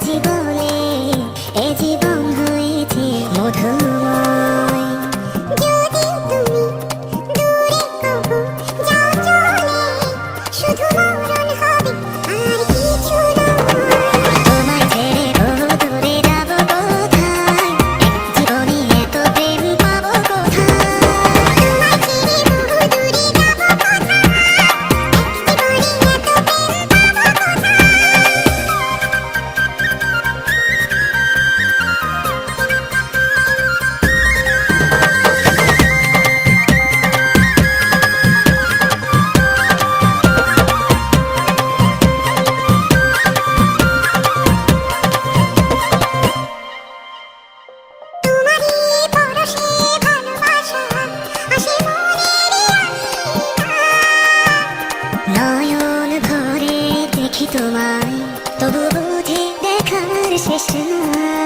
Chỉ. তোমায় তবু বুঝি দেখার শেষ নয়